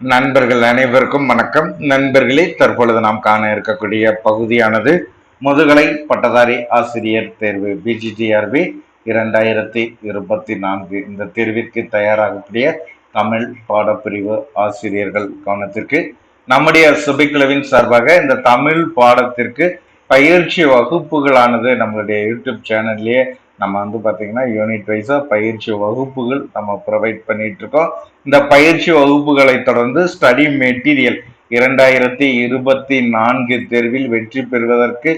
நண்பர்கள் அனைவருக்கும் வணக்கம். நண்பர்களே தற்பொழுது நாம் காண இருக்கக்கூடிய பகுதியானது முதுகலை பட்டதாரி ஆசிரியர் தேர்வு பிஜிடிஆர்பி இரண்டாயிரத்தி இருபத்தி நான்கு. இந்த தேர்விற்கு தயாராகக்கூடிய தமிழ் பாடப்பிரிவு ஆசிரியர்கள் கவனத்திற்கு நம்முடைய சுபிக்குழுவின் சார்பாக இந்த தமிழ் பாடத்திற்கு பயிற்சி வகுப்புகளானது நம்மளுடைய யூடியூப் சேனல்லையே நம்ம வந்து பார்த்தீங்கன்னா யூனிட் வைஸாக பயிற்சி வகுப்புகள் நம்ம ப்ரொவைட் பண்ணிட்டு இருக்கோம் இந்த பயிற்சி வகுப்புகளை தொடர்ந்து ஸ்டடி மெட்டீரியல் இரண்டாயிரத்தி இருபத்தி நான்கு தேர்வில் வெற்றி பெறுவதற்கு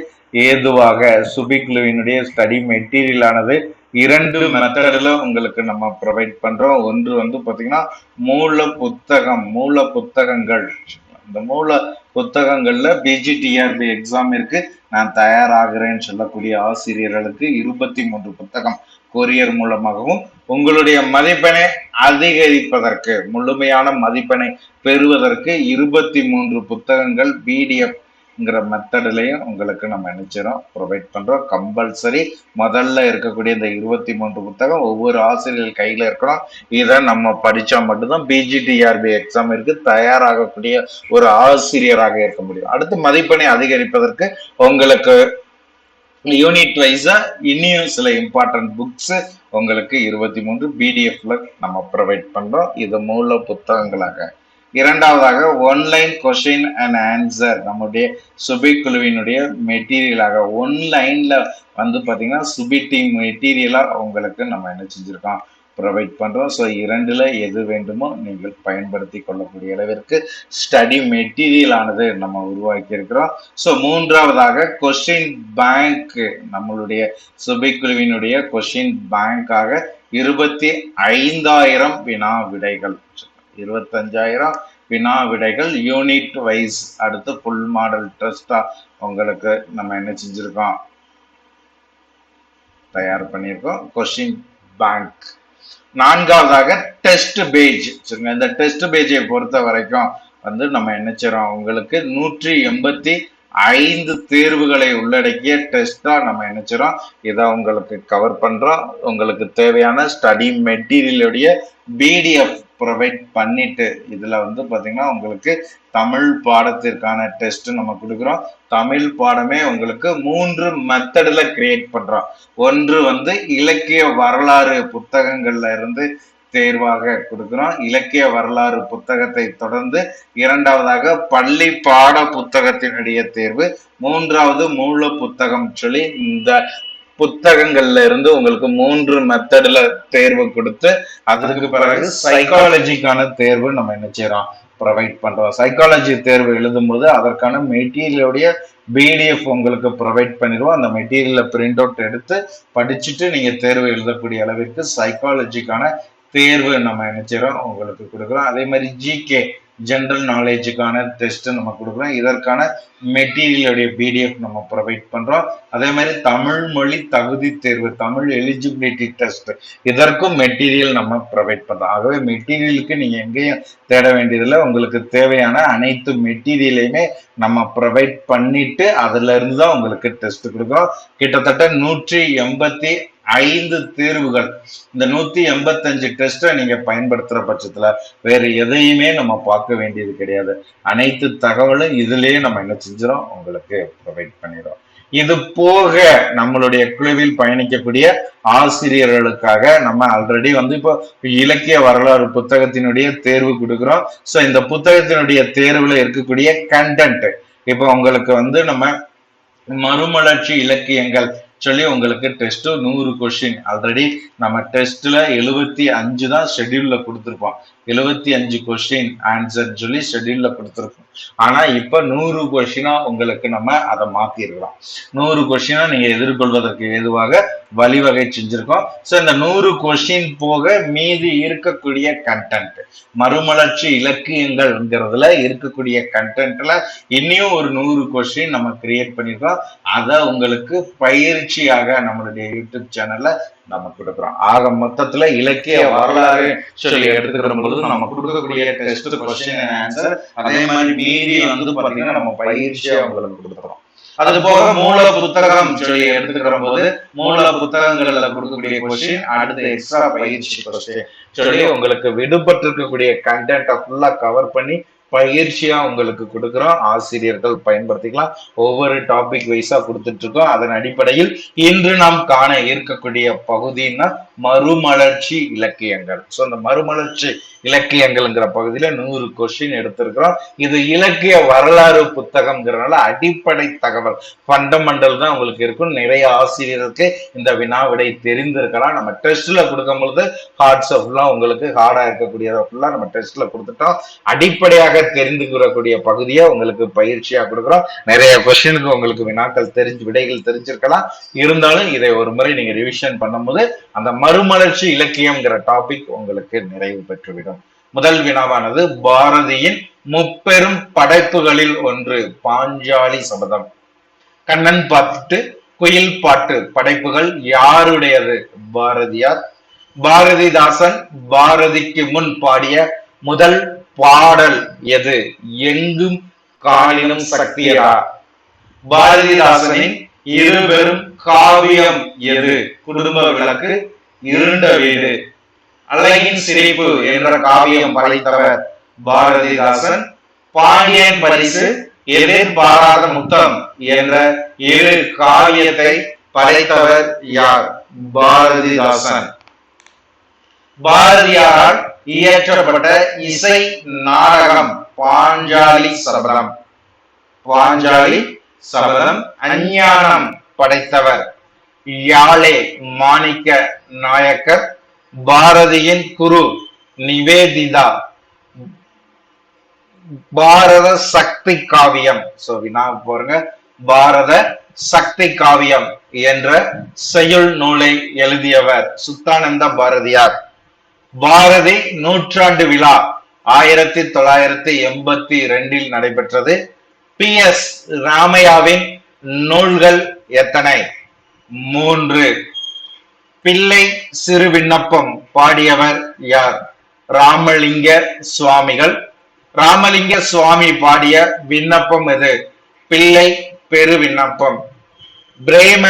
ஏதுவாக சுபிக்லுவினுடைய ஸ்டடி மெட்டீரியலானது இரண்டு மெத்தடில் உங்களுக்கு நம்ம ப்ரொவைட் பண்ணுறோம் ஒன்று வந்து பார்த்தீங்கன்னா மூல புத்தகம் மூல புத்தகங்கள். இந்த மூல புத்தகங்கள்ல பிஜிடிஆர்பி இருக்கு. நான் தயாராகிறேன்னு சொல்லக்கூடிய ஆசிரியர்களுக்கு இருபத்தி மூன்று புத்தகம் கொரியர் மூலமாகவும் உங்களுடைய மதிப்பெண்ணை அதிகரிப்பதற்கு முழுமையான மதிப்பெண்ணை பெறுவதற்கு இருபத்தி மூன்று புத்தகங்கள் பிடிஎஃப் ங்கிற மெத்தட்லையும் உங்களுக்கு நம்ம நினைச்சிடும் ப்ரொவைட் பண்ணுறோம் கம்பல்சரி முதல்ல இருக்கக்கூடிய இந்த இருபத்தி மூன்று புத்தகம் ஒவ்வொரு ஆசிரியர் கையில் இருக்கணும். இதை நம்ம படித்தா மட்டும்தான் பிஜிடிஆர்பி எக்ஸாம் இருக்கு. தயாராகக்கூடிய ஒரு ஆசிரியராக இருக்க முடியும். அடுத்து மதிப்பெண்ணை அதிகரிப்பதற்கு உங்களுக்கு யூனிட் வைஸா இன்னும் சில இம்பார்ட்டன்ட் புக்ஸ் உங்களுக்கு இருபத்தி மூன்று பிடிஎஃப்ல நம்ம ப்ரொவைட் பண்றோம். இது மூல புத்தகங்களாக இரண்டாவதாக ஒன்லைன் கொஸ்டின் அண்ட் ஆன்சர் நம்முடைய சுபி குழுவினுடைய மெட்டீரியலாக ஒன்லைன்ல வந்து பார்த்தீங்கன்னா சுபி டீம் மெட்டீரியலாக உங்களுக்கு நம்ம என்ன செஞ்சுருக்கோம்? ப்ரொவைட் பண்ணுறோம் ஸோ இரண்டில் எது வேண்டுமோ நீங்கள் பயன்படுத்தி கொள்ளக்கூடிய அளவிற்கு ஸ்டடி மெட்டீரியலானது நம்ம உருவாக்கி இருக்கிறோம். ஸோ மூன்றாவதாக கொஷின் பேங்க் நம்மளுடைய சுபை குழுவினுடைய பேங்காக இருபத்தி ஐந்தாயிரம் வினா விடைகள். இருபத்தஞ்சாயிரம் வினா விடைகள் யூனிட் வைஸ் அடுத்து ஃபுல் மாடல் டெஸ்டா உங்களுக்கு நம்ம என்ன செஞ்சிருக்கோம்? தயார் பண்ணியிருக்கோம். கொஸ்டின் பேங்க் நான்காவதாக டெஸ்ட் பேஜ் சரிங்க இந்த டெஸ்ட் பேஜை பொறுத்த வரைக்கும் வந்து நம்ம என்ன செய்கிறோம் உங்களுக்கு நூற்றி எண்பத்தி ஐந்து தேர்வுகளை உள்ளடக்கிய டெஸ்ட்டாக நம்ம என்ன செய்கிறோம் இதை உங்களுக்கு கவர் பண்ணுறோம் உங்களுக்கு தேவையான ஸ்டடி மெட்டீரியலுடைய பிடிஎஃப் ப்ரொவைட் பண்ணிட்டு இதில் வந்து பார்த்திங்கன்னா உங்களுக்கு தமிழ் பாடத்திற்கான டெஸ்ட்டு நம்ம கொடுக்குறோம். தமிழ் பாடமே உங்களுக்கு மூன்று மெத்தடில் கிரியேட் பண்ணுறோம் ஒன்று வந்து இலக்கிய வரலாறு புத்தகங்கள்ல இருந்து தேர்வாக கொடுக்கிறோம். இலக்கிய வரலாறு புத்தகத்தை தொடர்ந்து இரண்டாவதாக பள்ளி பாட புத்தகத்தினுடைய தேர்வு. மூன்றாவது மூல புத்தகம் சொல்லி இந்த புத்தகங்கள்ல இருந்து உங்களுக்கு மூன்று மெத்தட்ல தேர்வு கொடுத்து அதற்கு பிறகு சைக்காலஜிக்கான தேர்வு நம்ம என்ன செய்யறோம்? ப்ரொவைட் பண்றோம். சைக்காலஜி தேர்வு எழுதும்போது அதற்கான மெட்டீரியலுடைய பிடிஎஃப் உங்களுக்கு ப்ரொவைட் பண்ணிடுவோம். அந்த மெட்டீரியலை பிரிண்ட் அவுட் எடுத்து படிச்சுட்டு நீங்க தேர்வு எழுதக்கூடிய அளவிற்கு சைக்காலஜிக்கான தேர்வு நம்ம என்ன செய்றோம் உங்களுக்கு கொடுக்குறோம். அதே மாதிரி ஜிகே ஜென்ரல் நாலேஜுக்கான டெஸ்ட்டு நம்ம கொடுக்குறோம். இதற்கான மெட்டீரியலுடைய பிடிஎஃப் நம்ம ப்ரொவைட் பண்ணுறோம் அதே மாதிரி தமிழ் மொழி தகுதி தேர்வு தமிழ் எலிஜிபிலிட்டி டெஸ்ட் இதற்கும் மெட்டீரியல் நம்ம ப்ரொவைட் பண்ணுறோம் ஆகவே மெட்டீரியலுக்கு நீங்கள் எங்கேயும் தேட வேண்டியதில்லை. உங்களுக்கு தேவையான அனைத்து மெட்டீரியலையுமே நம்ம ப்ரொவைட் பண்ணிட்டு அதுலேருந்து தான் உங்களுக்கு டெஸ்ட் கொடுக்குறோம். கிட்டத்தட்ட நூற்றி எண்பத்தி ஐந்து தேர்வுகள். இந்த நூத்தி எண்பத்தஞ்சு டெஸ்ட்டை நீங்க பயன்படுத்துற பட்சத்துல வேற எதையுமே நம்ம பார்க்க வேண்டியது கிடையாது. அனைத்து தகவலும் இதுலயே நம்ம என்ன செஞ்சிடும் உங்களுக்கு ப்ரொவைட் பண்ணிடும் இது போக நம்மளுடைய குழுவில் பயணிக்கக்கூடிய ஆசிரியர்களுக்காக நம்ம ஆல்ரெடி வந்து இப்போ இலக்கிய வரலாறு புத்தகத்தினுடைய தேர்வு கொடுக்குறோம். ஸோ இந்த புத்தகத்தினுடைய தேர்வுல இருக்கக்கூடிய கண்டென்ட் இப்போ உங்களுக்கு வந்து நம்ம மறுமலர்ச்சி இலக்கியங்கள் சொல்லி உங்களுக்கு டெஸ்ட்டு நூறு கொஷின் ஆல்ரெடி நம்ம டெஸ்ட்டில் எழுபத்தி அஞ்சு தான் ஷெட்யூலில் கொடுத்துருப்போம். எழுபத்தி அஞ்சு கொஸ்டின் ஆன்சர் சொல்லி ஷெட்யூல்ல கொடுத்துருக்கோம். ஆனா இப்ப நூறு கொஸ்டினா உங்களுக்கு நம்ம அதை மாத்திருக்கலாம் நூறு கொஸ்டினா நீங்க எதிர்கொள்வதற்கு ஏதுவாக வழிவகை செஞ்சிருக்கோம். ஸோ இந்த நூறு கொஸ்டின் போக மீதி இருக்கக்கூடிய கண்டென்ட் மறுமலர்ச்சி இலக்கியங்கள்ங்கிறதுல இருக்கக்கூடிய கண்டென்ட்ல இன்னும் ஒரு நூறு கொஸ்டின் நம்ம கிரியேட் பண்ணிருக்கோம். அதை உங்களுக்கு பயிற்சியாக நம்மளுடைய யூடியூப் சேனல்ல நம்ம கொடுக்குறோம். ஆக மொத்தத்துல இலக்கிய வரலாறு சொல்லி எடுத்துக்கிற பொழுது நம்ம கொடுக்கக்கூடிய டெஸ்ட் கொஸ்டின் ஆன்சர் அதே மாதிரி மீதி வந்து பாத்தீங்கன்னா நம்ம பயிற்சியா உங்களுக்கு கொடுக்குறோம் அது போக மூல புத்தகம் சொல்லி எடுத்துக்கிற போது மூல புத்தகங்கள்ல கொடுக்கக்கூடிய கொஸ்டின் அடுத்த எக்ஸ்ட்ரா பயிற்சி கொஸ்டின் சொல்லி உங்களுக்கு விடுபட்டு இருக்கக்கூடிய கண்டென்ட்டை ஃபுல்லா கவர் பண்ணி பயிற்சியா உங்களுக்கு கொடுக்குறோம். ஆசிரியர்கள் பயன்படுத்திக்கலாம். ஒவ்வொரு டாபிக் வைஸா கொடுத்துட்டு இருக்கோம் அதன் அடிப்படையில் இன்று நாம் காண இருக்கக்கூடிய பகுதின்னா மறுமலர்ச்சி இலக்கியங்கள். ஸோ அந்த மறுமலர்ச்சி இலக்கியங்கள்ங்கிற பகுதியில நூறு கொஸ்டின் எடுத்திருக்கிறோம். இது இலக்கிய வரலாறு புத்தகம்ங்கிறனால அடிப்படை தகவல் ஃபண்டமெண்டல் தான் உங்களுக்கு இருக்கும். நிறைய ஆசிரியருக்கு இந்த வினாவிடை தெரிந்திருக்கலாம். நம்ம டெஸ்ட்ல கொடுக்கும் பொழுது ஹார்ட்ஸ் ஃபுல்லாக உங்களுக்கு ஹார்டா இருக்கக்கூடியதை ஃபுல்லா நம்ம டெஸ்ட்ல கொடுத்துட்டோம். அடிப்படையாக தெரிந்துக்கிறக்கூடிய பகுதியை உங்களுக்கு பயிற்சியா கொடுக்குறோம். நிறைய கொஸ்டினுக்கு உங்களுக்கு வினாக்கள் தெரிஞ்சு விடைகள் தெரிஞ்சிருக்கலாம். இருந்தாலும் இதை ஒரு முறை நீங்க ரிவிஷன் பண்ணும்போது அந்த மறுமலர்ச்சி இலக்கியம்ங்கிற டாபிக் உங்களுக்கு நிறைவு பெற்றுவிடும். முதல் வினாவானது பாரதியின் முப்பெரும் படைப்புகளில் ஒன்று பாஞ்சாலி சபதம். கண்ணன் பாட்டு குயில் பாட்டு படைப்புகள் யாருடையது? பாரதியார். பாரதிதாசன் பாரதிக்கு முன் பாடிய முதல் பாடல் எது? எங்கும் காலிலும் சக்தியரா? பாரதிதாசனின் இருபெரும் காவியம் எது? குடும்ப விளக்கு இருண்ட வீடு. அழகின் சிரிப்பு என்ற காவியம் படைத்தவர் பாரதிதாசன் பாண்டியன் பரிசு எதிர்பாராத முத்தம் என்ற இரு காவியத்தை படைத்தவர் யார்? பாரதிதாசன். பாரதியாரால் இயற்றப்பட்ட இசை நாடகம் பாஞ்சாலி சபதம். பாஞ்சாலி சபதம் அஞ்ஞானம் படைத்தவர். யாழே மாணிக்க நாயக்கர் பாரதியின் குரு நிவேதிதா. பாரத சக்தி காவியம். சோ வினா பாருங்க. பாரத சக்தி காவியம் என்ற செய்யுள் நூலை எழுதியவர் சுத்தானந்த பாரதியார். பாரதி நூற்றாண்டு விழா ஆயிரத்தி தொள்ளாயிரத்தி எண்பத்தி ரெண்டில் நடைபெற்றது. பி எஸ் ராமையாவின் நூல்கள் எத்தனை? மூன்று. பிள்ளை சிறு விண்ணப்பம் பாடியவர் யார்? ராமலிங்க சுவாமிகள். ராமலிங்க சுவாமி பாடிய விண்ணப்பம் எது? பிள்ளை பெரு விண்ணப்பம். பிரேம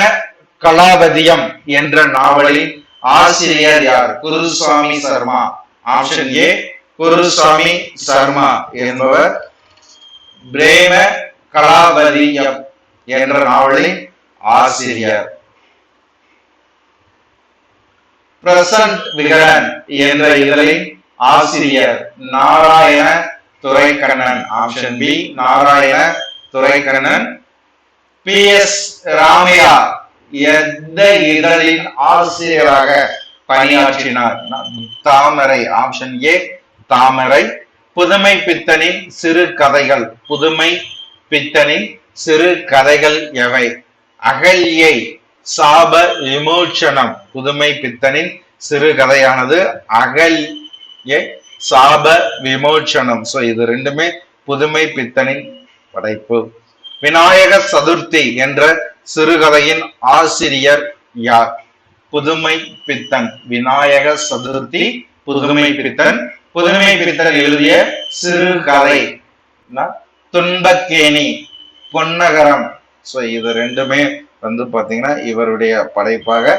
கலாபதியம் என்ற நாவலின் ஆசிரியர் யார்? குருசுவாமி சர்மா. ஆப்ஷன் ஏ குருசுவாமி சர்மா என்பவர். பிரேம கலாபதியம் என்ற நாவலின் ஆசிரியர். பிரசன்ட் விகடன் என்ற இதழின் ஆசிரியர் Narayana Duraikannan option B Narayana Duraikannan. P S Ramaiah எந்த இதழின் ஆசிரியராக பணியாற்றினார்? Thamarai option A Thamarai. புதுமை பித்தனின் சிறு கதைகள் புதுமை பித்தனின் சிறு கதைகள் எவை? அகல்யை சாப விமோச்சனம் புதுமை பித்தனின் சிறுகதையானது அகல்யை சாப விமோச்சனம். சோ இது ரெண்டுமே புதுமை பித்தனின் படைப்பு. விநாயக சதுர்த்தி என்ற சிறுகதையின் ஆசிரியர் யார்? புதுமை பித்தன். விநாயக சதுர்த்தி புதுமை பித்தன். புதுமை பித்தன் எழுதிய சிறுகதை துன்பக்கேணி பொன்னகரம். சோ இது ரெண்டுமே வந்து பார்த்தீங்கன்னா இவருடைய படைப்பாக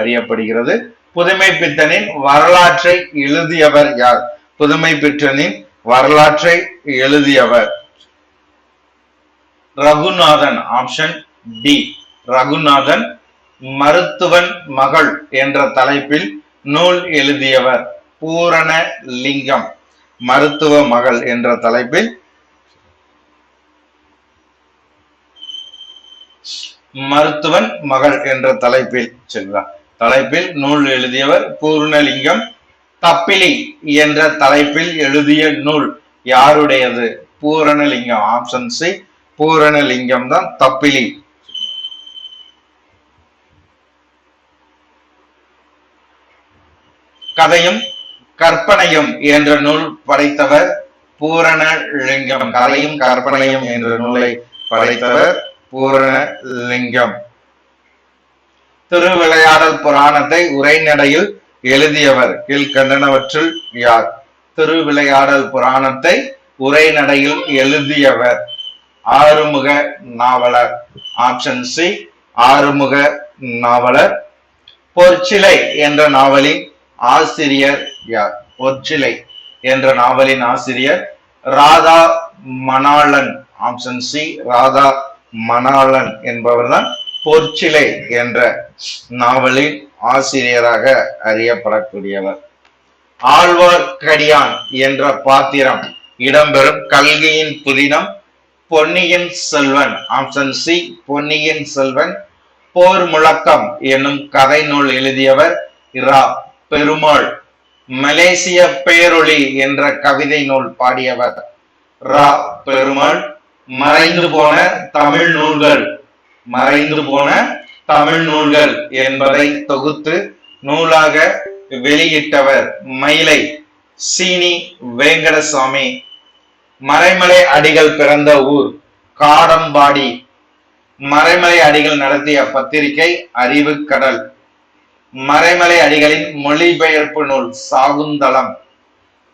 அறியப்படுகிறது. புதுமை பித்தனின் வரலாற்றை எழுதியவர் யார்? புதுமை பித்தனின் வரலாற்றை எழுதியவர். ரகுநாதன் ஆப்ஷன் டி ரகுநாதன் மருத்துவன் மகள் என்ற தலைப்பில் நூல் எழுதியவர். பூரண லிங்கம் மருத்துவ மகள் என்ற தலைப்பில் மருத்துவன் மகள் என்ற தலைப்பில் செல்வா தலைப்பில் நூல் எழுதியவர் பூர்ணலிங்கம். தப்பிலி என்ற தலைப்பில் எழுதிய நூல் யாருடையது? பூரணலிங்கம். ஆப்ஷன் சி பூரணலிங்கம் தான் தப்பிலி. கதையும் கற்பனையும் என்ற நூல் படைத்தவர் பூரணலிங்கம். கதையும் கற்பனையும் என்ற நூலை படைத்தவர் பூரணலிங்கம். திருவிளையாடல் புராணத்தை உரைநடையில் எழுதியவர் கீழ்கண்டனவற்றில் யார்? திருவிளையாடல் புராணத்தை உரைநடையில் எழுதியவர் ஆறுமுக நாவலர். ஆப்ஷன் சி ஆறுமுக நாவலர். பொற்சிலை என்ற நாவலின் ஆசிரியர் யார்? பொற்சிலை என்ற நாவலின் ஆசிரியர் ராதா மணாளன். ஆப்ஷன் சி ராதா மணாளன் என்பவர்தான் பொற்சிலை என்ற நாவலின் ஆசிரியராக அறியப்படக்கூடியவர். ஆழ்வார்க்கடியான் என்ற பாத்திரம் இடம்பெறும் கல்கியின் புதினம் பொன்னியின் செல்வன் ஆப்ஷன் சி பொன்னியின் செல்வன் போர் முழக்கம் என்னும் கதை நூல் எழுதியவர் இரா பெருமாள். மலேசிய பேரொளி என்ற கவிதை நூல் பாடியவர் ரா பெருமாள். மறைந்து போன தமிழ் நூல்கள். மறைந்து போன தமிழ் நூல்கள் என்பதை தொகுத்து நூலாக வெளியிட்டவர் மயிலை சீனி வேங்கடசாமி. மறைமலை அடிகள் பிறந்த ஊர் காடம்பாடி. மறைமலை அடிகள் நடத்திய பத்திரிகை அறிவு கடல் மறைமலை அடிகளின் மொழிபெயர்ப்பு நூல் சாகுந்தளம்.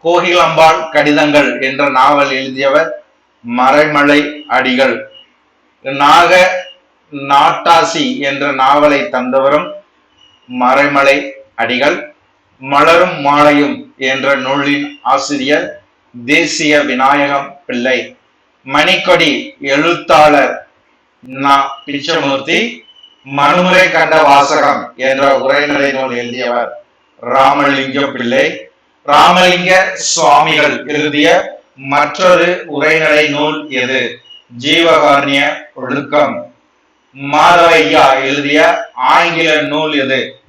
கோகிலம்பாள் கடிதங்கள் என்ற நாவல் எழுதியவர் மறைமலை அடிகள். நாக நாட்டாசி என்ற நாவலை தந்தவரும் மறைமலை அடிகள். மலரும் மாலையும் என்ற நூலின் ஆசிரியர் தேசிய விநாயகம் பிள்ளை. மணிக்கொடி எழுத்தாளர் நா. பிச்சமூர்த்தி. மனுமுறை கண்ட வாசகம் என்ற உரைநடை நூல் எழுதியவர் ராமலிங்க பிள்ளை. ராமலிங்க சுவாமிகள் எழுதிய மற்றொரு உரைநடை நூல் எது? ஜீவகாரண்ய ஒழுக்கம். மாதவையா எழுதிய ஆங்கில நூல் எது?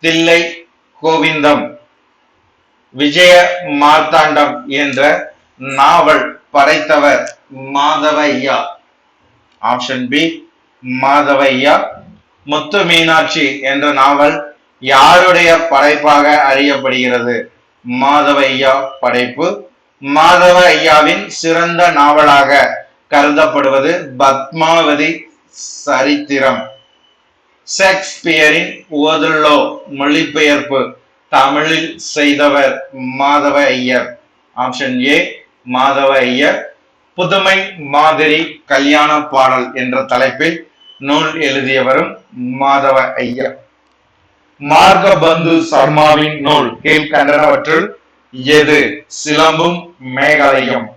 தில்லை கோவிந்தம். விஜய மார்த்தாண்டம் என்ற நாவல் படைத்தவர் மாதவையா. Option B Madhavaiah. முத்து மீனாட்சி என்ற நாவல் யாருடைய படைப்பாக அறியப்படுகிறது? மாதவையா படைப்பு. மாதவ ஐயாவின் சிறந்த நாவலாக கருதப்படுவது பத்மாவதி சரித்திரம். ஷேக்ஸ்பியரின் ஓதுல்லோ மொழிபெயர்ப்பு தமிழில் செய்தவர் Madhava Iyer. Option A Madhava Iyer. புதுமை மாதிரி கல்யாண பாடல் என்ற தலைப்பில் நூல் எழுதியவரும் மாதவ ஐயர். மார்கபந்து சர்மாவின் நூல் கீழ்கண்டனவற்றுள் எது? சிலம்பும் மேகாலயம்.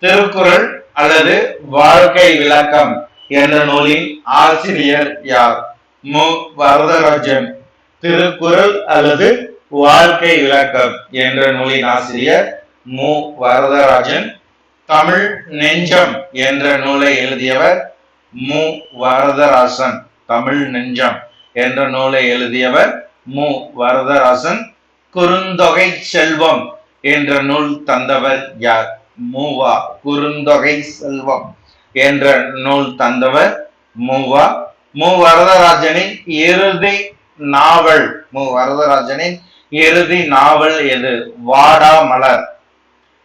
திருக்குறள் அல்லது வாழ்க்கை விளக்கம் என்ற நூலின் ஆசிரியர் யார்? மு. வரதராஜன். திருக்குறள் அல்லது வாழ்க்கை விளக்கம் என்ற நூலின் ஆசிரியர் மு. வரதராஜன். தமிழ் நெஞ்சம் என்ற நூலை எழுதியவர் மு. வரதராசன். தமிழ் நெஞ்சம் என்ற நூலை எழுதியவர் மு. வரதராசன். குறுந்தொகை செல்வம் என்ற நூல் தந்தவர் யார்? மூவா. குறுந்தொகை செல்வம் என்ற நூல் தந்தவர் மூவா. மு. வரதராஜனின் இறுதி நாவல். மு. வரதராஜனின் இறுதி நாவல் எது? வாடா மலர்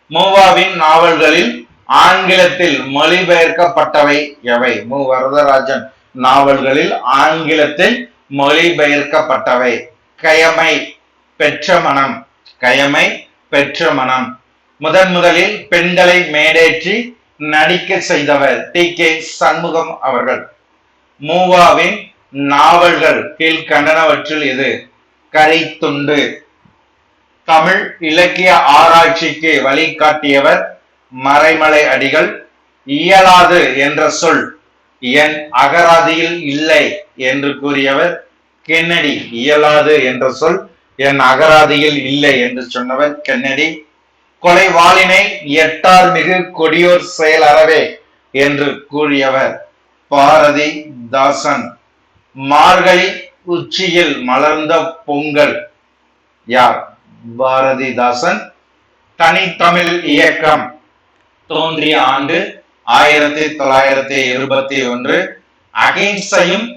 மூவாவின் நாவல்களில் ஆங்கிலத்தில் மொழிபெயர்க்கப்பட்டவை எவை? மு. வரதராஜன் நாவல்களில் ஆங்கிலத்தில் மொழிபெயர்க்கப்பட்டவை. கயமை. பெற்ற மனம் கயமை பெற்ற மனம். முதன் முதலில் பெண்களை மேடேற்றி நடிக்க செய்தவர் டி. கே. சண்முகம் அவர்கள். மூவாவின் நாவல்கள் கீழ்கண்டனவற்றில் இது கரைத்துண்டு. தமிழ் இலக்கிய ஆராய்ச்சிக்கு வழிகாட்டியவர் மறைமலை அடிகள் இயலாது என்ற சொல் என் அகராதியில் இல்லை என்று கூறியவர் கென்னடி இயலாது என்ற சொல் என் அகராதியில் இல்லை என்று சொன்னவர் கென்னடி. கொலைவாளினை எட்டார் மிகு கொடியோர் செயல் அறவே என்று கூறியவர் பாரதி தாசன். மார்கழி உச்சியில் மலர்ந்த பொங்கல். யார்? பாரதிதாசன் தனித்தமிழ் இயக்கம். தோன்றிய ஆண்டு ஆயிரத்தி தொள்ளாயிரத்தி இருபத்தி ஒன்று. அகிம்சையும்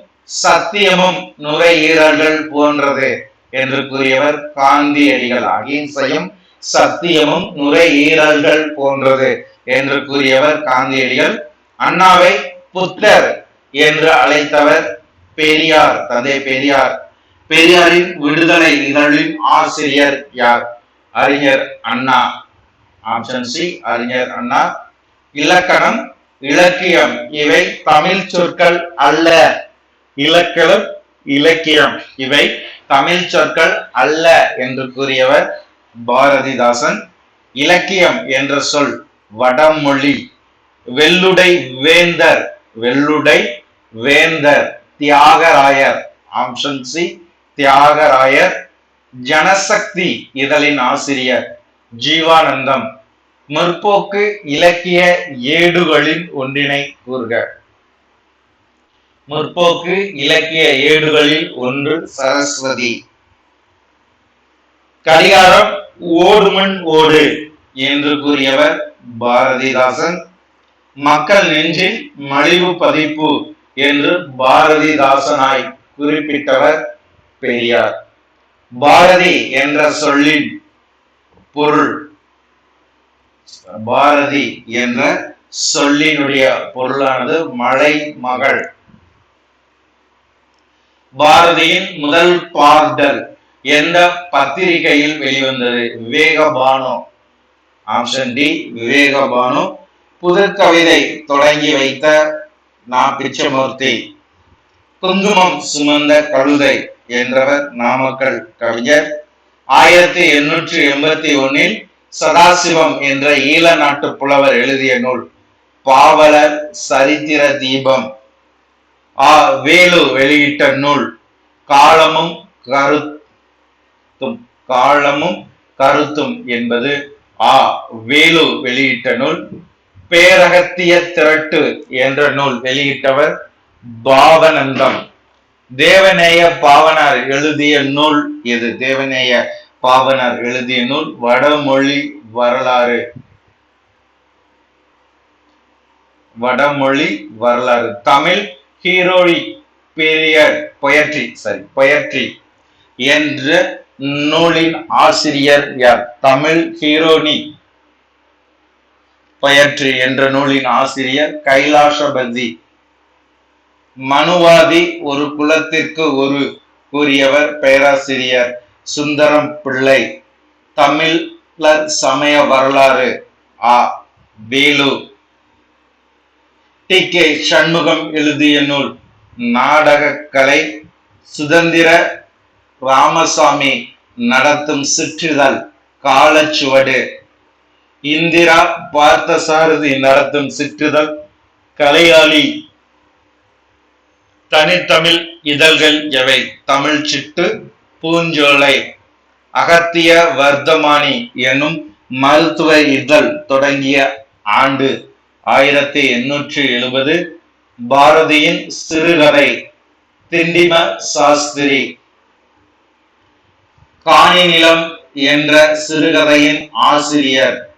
சத்தியமும் நுரையீரல்கள் போன்றது. என்று கூறியவர் காந்தியடிகள் அகிம்சையும் சத்தியமும் நுரையீரல்கள் போன்றது என்று கூறியவர் காந்தியடிகள் அண்ணாவை புத்தர் என்று அழைத்தவர் பெரியார் தந்தை பெரியார். பெரியாரின் விடுதலை இதழின் ஆசிரியர் யார்? அறிஞர் அண்ணா. ஆப்ஷன் சி அறிஞர் அண்ணா. இலக்கணம் இலக்கியம். இவை தமிழ் சொற்கள் அல்ல. இலக்கணம் இலக்கியம். இவை தமிழ் சொற்கள் அல்ல என்று கூறியவர் பாரதிதாசன். இலக்கியம் என்ற சொல் வடமொழி. வெள்ளுடை வேந்தர் வெள்ளுடை வேந்தர் Thyagarayar. Option C Thiyagarayar. Janshakti இதழின் ஆசிரியர் ஜீவானந்தம். முற்போக்கு இலக்கிய ஏடுகளின் ஒன்றினை கூறுக. முற்போக்கு இலக்கிய ஏடுகளில் ஒன்று சரஸ்வதி. கடிகாரம் ஓடுமண் ஓடு என்று கூறியவர் பாரதிதாசன். மக்கள் நெஞ்சில் மலிவு பதிப்பு என்று பாரதிதாசனாய் குறிப்பிட்டவர் பெரியார். பாரதி என்ற சொல்லின் பொருள் பாரதி என்ற சொல்லினுடைய பொருளானது மழை மகள் பாரதியின் முதல் பாடல் எந்த பத்திரிகையில் வெளிவந்தது? விவேகபானு. Option D Vivekabhanu. புதுக்கவிதை தொடங்கி வைத்த நா பிச்சமூர்த்தி. குங்குமம் சுமந்த கழுதை என்றவர் நாமக்கல் கவிஞர். ஆயிரத்தி எண்ணூற்றி எண்பத்தி ஒன்னில் சதாசிவம் என்ற ஈழ நாட்டு புலவர் எழுதிய நூல் பாவலர் சரித்திர தீபம். ஆ வேலு வெளியிட்ட நூல். காலமும் கருத்தும் காலமும் கருத்தும் என்பது ஆ வேலு வெளியிட்ட நூல். பேரகத்திய திரட்டு என்ற நூல் வெளியிட்டவர் பாவனந்தம் தேவநேய பாவனார் எழுதிய நூல் இது தேவநேய பாவனார் எழுதிய நூல் வடமொழி வரலாறு. வடமொழி வரலாறு. தமிழ் ஹீரோயிக் பீரியட் பொயட்ரி சரி பொயட்ரி என்ற நூலின் ஆசிரியர் யார்? தமிழ் ஹீரோனி பொயட்ரி என்ற நூலின் ஆசிரியர் கைலாசபதி. மனுவாதி ஒரு குலத்திற்கு ஒரு கூறியவர் பேராசிரியர் சுந்தரம் பிள்ளை. தமிழர் சமய வரலாறு ஆ வேலூர் டி. கே. சண்முகம் எழுதிய நூல் நாடகக்கலை சுதந்திர ராமசாமி நடத்தும் சிற்றிதழ் காலச்சுவடு. இந்திரா பார்த்தசாரதி நடத்தும் சிற்றிதழ் கலையாளி தனித்தமிழ் இதழ்கள் எவை? தமிழ் சிட்டு பூஞ்சோலை அகத்திய வர்த்தமானி எனும் மருத்துவ இதழ் தொடங்கிய ஆண்டு. ஆயிரத்தி எண்ணூற்றி எழுபது பாரதியின் சிறுகதை திண்டிம சாஸ்திரி. காணி நிலம் என்ற சிறுகதையின் ஆசிரியர்.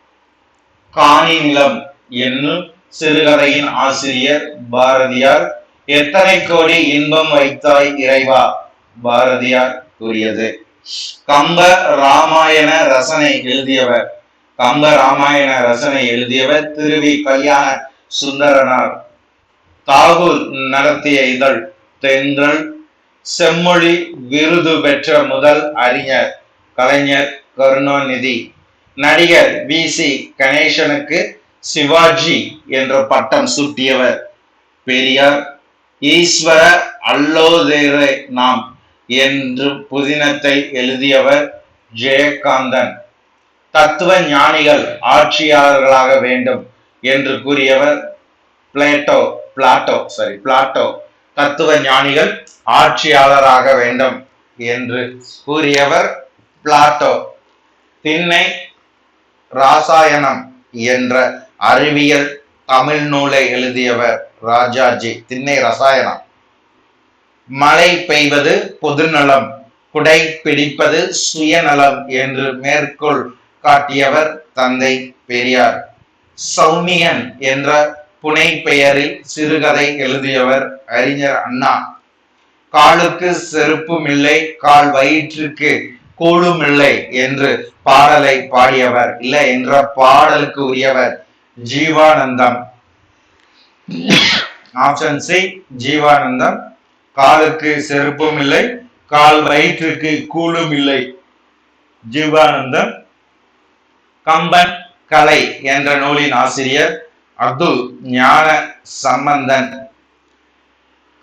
காணி நிலம் என்னும் சிறுகதையின் ஆசிரியர் பாரதியார். எத்தனை கோடி இன்பம் வைத்தாய் இறைவா? பாரதியார் கூறியது. கம்ப ராமாயண ரசனை எழுதியவர். கம்ப ராமாயண ரசனை எழுதியவர் திருவி கல்யாண சுந்தரனார். தாகூர் நடத்திய இதழ் தென்றல் செம்மொழி விருது பெற்ற முதல் அறிஞர் கலைஞர் கருணாநிதி. நடிகர் வி. சி. கணேசனுக்கு சிவாஜி என்ற பட்டம் சூட்டியவர். பெரியார் ஈஸ்வர அல்லோதேரே நாம் என்று புதினத்தை எழுதியவர் ஜெயகாந்தன். தத்துவ ஞானிகள் ஆட்சியாளர்களாக வேண்டும் என்று கூறியவர் பிளேட்டோ பிளாட்டோ சாரி பிளாட்டோ. தத்துவ ஞானிகள் ஆட்சியாளராக வேண்டும் என்று கூறியவர் பிளாட்டோ. திண்ணை ராசாயனம் என்ற அறிவியல் தமிழ் நூலை எழுதியவர் ராஜாஜி திண்ணை ரசாயனம் மழை பெய்வது பொதுநலம் குடை பிடிப்பது சுயநலம் என்று மேற்கோள் காட்டியவர் தந்தை பெரியார். சௌமியன் என்ற புனை பெயரில் சிறுகதை எழுதியவர் அறிஞர் அண்ணா. காலுக்கு செருப்பும் இல்லை கால் வயிற்றுக்கு கூழும் இல்லை என்று பாடலை பாடியவர். இல்லை என்ற பாடலுக்கு உரியவர் ஜீவானந்தம். Option C Jeevanandam. காலுக்கு செருப்பும் இல்லை கால் வயிற்றுக்கு கூழும் இல்லை ஜீவானந்தம். கம்பன் கலை என்ற நூலின் ஆசிரியர் அப்துல் ஞான சம்பந்தன்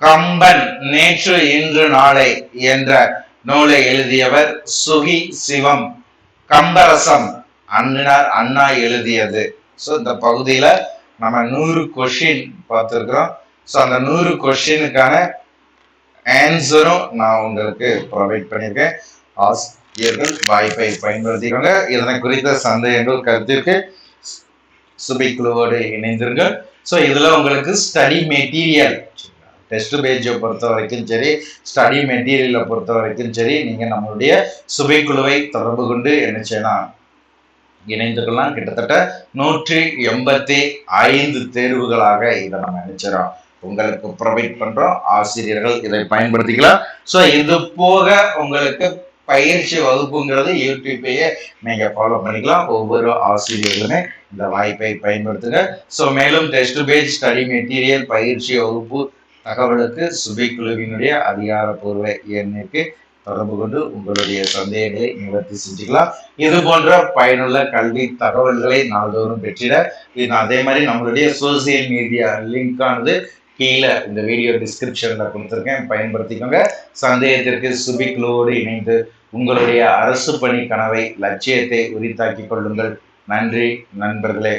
கம்பன் நேற்று இன்று நாளை என்ற நூலை எழுதியவர் சுகி சிவம். கம்பரசம் அண்ணனார் அண்ணா எழுதியது. ஸோ இந்த பகுதியில் நம்ம நூறு கொஷின் பார்த்துருக்குறோம். ஸோ அந்த நூறு கொஷினுக்கான ஆன்சரும் நான் உங்களுக்கு ப்ரொவைட் பண்ணியிருக்கேன். ஆஸ் ஆசிரியர்கள் வாய்ப்பை பயன்படுத்திக்கோங்க. இதனை குறித்த சந்தேகங்கள் கருத்திற்கு சுபிக்குழுவோடு இணைந்திருங்கள். ஸோ இதில் உங்களுக்கு ஸ்டடி மெட்டீரியல் டெஸ்ட் பேஜை பொறுத்த வரைக்கும் சரி ஸ்டடி மெட்டீரியலை பொறுத்த வரைக்கும் சரி நீங்கள் நம்மளுடைய சுபைக்குழுவை தொடர்பு கொண்டு என்ன செய்யலாம்? இணைந்துக்கலாம் கிட்டத்தட்ட நூற்றி எண்பத்தி ஐந்து தேர்வுகளாக இதை நம்ம நினைச்சிடறோம் உங்களுக்கு ப்ரொவைட் பண்ணுறோம் ஆசிரியர்கள் இதை பயன்படுத்திக்கலாம். ஸோ இது போக உங்களுக்கு பயிற்சி வகுப்புங்கிறது யூடியூப்பையே நீங்கள் ஃபாலோ பண்ணிக்கலாம். ஒவ்வொரு ஆசிரியர்களுமே இந்த வாய்ப்பை பயன்படுத்துங்க. ஸோ மேலும் டெஸ்ட் பேஜ் ஸ்டடி மெட்டீரியல் பயிற்சி வகுப்பு தகவலுக்கு சுபை குழுவினுடைய அதிகாரப்பூர்வ எண்ணிற்கு தொடர்பு கொண்டு உங்களுடைய சந்தேகங்களை நிவர்த்தி செஞ்சுக்கலாம். இது போன்ற பயனுள்ள கல்வி தகவல்களை நாள்தோறும் பெற்றிட. இது அதே மாதிரி நம்மளுடைய சோசியல் மீடியா லிங்க் ஆனது கீழே இந்த வீடியோ டிஸ்கிரிப்ஷனில் கொடுத்துருக்கேன். பயன்படுத்திக்கோங்க. சந்தேகத்திற்கு சுபிக்லோடு இணைந்து உங்களுடைய அரசு பணி கனவை லட்சியத்தை உரித்தாக்கி கொள்ளுங்கள். நன்றி நண்பர்களே.